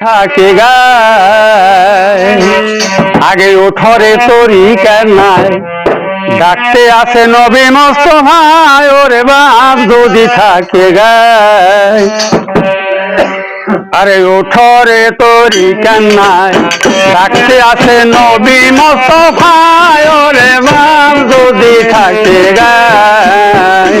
থাকে গায়। আগে ওঠরে তরি কেনায় ডাকতে আসে নবী মস্ত ভাই ওরে বাপ যদি থাকে গায়। আরে ওঠরে তরি কান্নায়, ডাকতে আসে নবী মস্ত ভাই ওরে বাপ যদি থাকে গায়।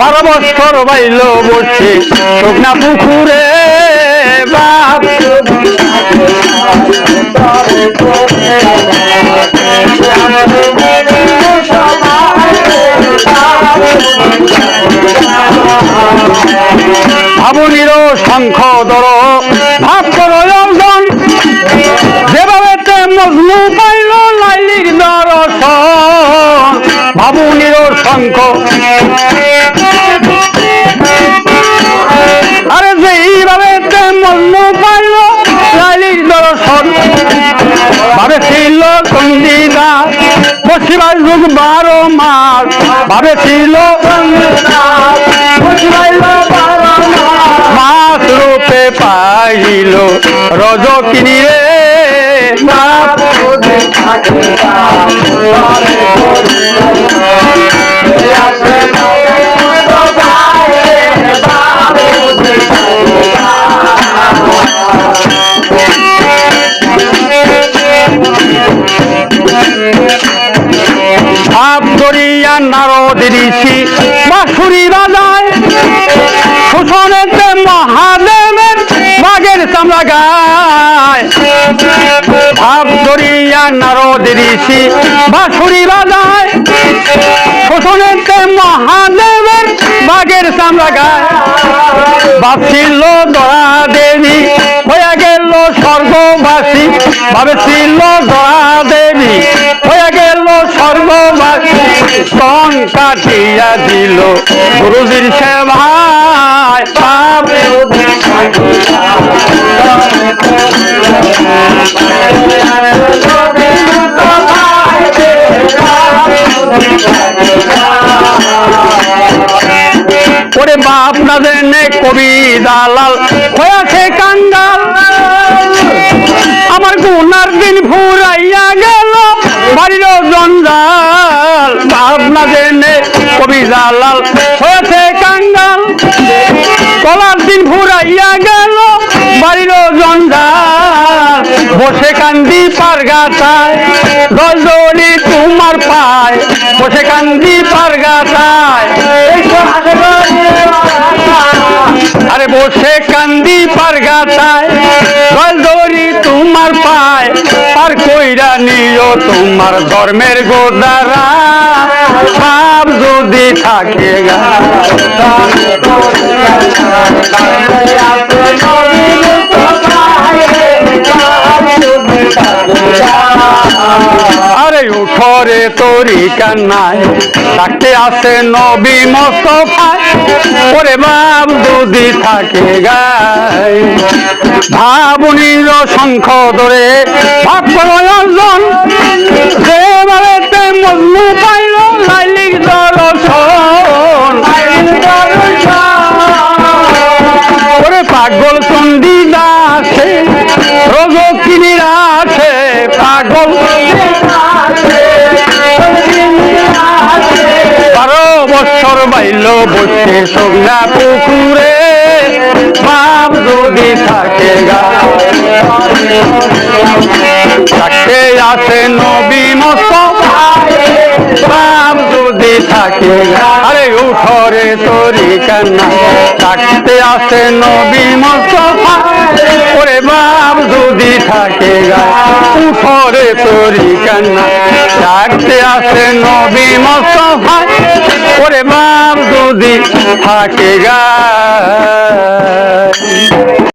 বারো বছর বাইল বসে। শুকনা পুকুরে বাপ ভাবনির শঙ্খ ধর ভাব যেভাবে পাইল লাইলির ভাবনির শঙ্খ। যুগ বারো মাস ভাবে ছিল মাস রূপে পাইল রজ রে। শোষণেতে মহাদেবের বাগের চামড়া গায়। ভাব করিয়া নারদ ঋষি বাঁশুরি বাজায়। শোষণেতে মহাদেবের বাগের চামড়া গায়। বাছিল দরা দেবী হয়ে গেল স্বর্গবাসী। ভাবেছিল দরা দেবী হয়ে গেল স্বর্গবাসী। স্তন কাটিয়া দিল, গুরুজির সেবায় ওরে বাপ না জেনে কবি দালাল হয়েছে কাঙ্গাল। আমার গুনার দিন ফুরাইয়া গেল, বাড়ির জঞ্জাল। বাপ না জেনে কবি দালাল হয়েছে কাঙ্গাল। কলার দিন ফুরাইয়া গেল বসে কান্দি পার গাছায় তোমার পায়। বসে কান্দি পার গাছায় আরে বসে কান্দি পার গাছায় তোমার পায়। আর কইরা নিও তোমার ধর্মের গোদারা। ভাব যদি থাকে গা উঠরে তরি কান্নায়, ডাকতে আসে নবী মস্তফায়, ওরে বাপ যদি থাকে গায়। ভাবনির শঙ্খ ধরে ভাব পাগল বাইল বসে সগনা পুকুরে। বাপ যদি থাকে গা। থাকতে আসে নবী মস্ত বাপ যদি থাকে আরে উঠরে তরি কান্না। ডাকতে আসে নবী মোস্তফা ওরে বাপ যদি থাকে উঠরে তরি কান্না। ডাকতে আসে নবী মোস্তফা ওরে মাম দুদিন থাকে গায়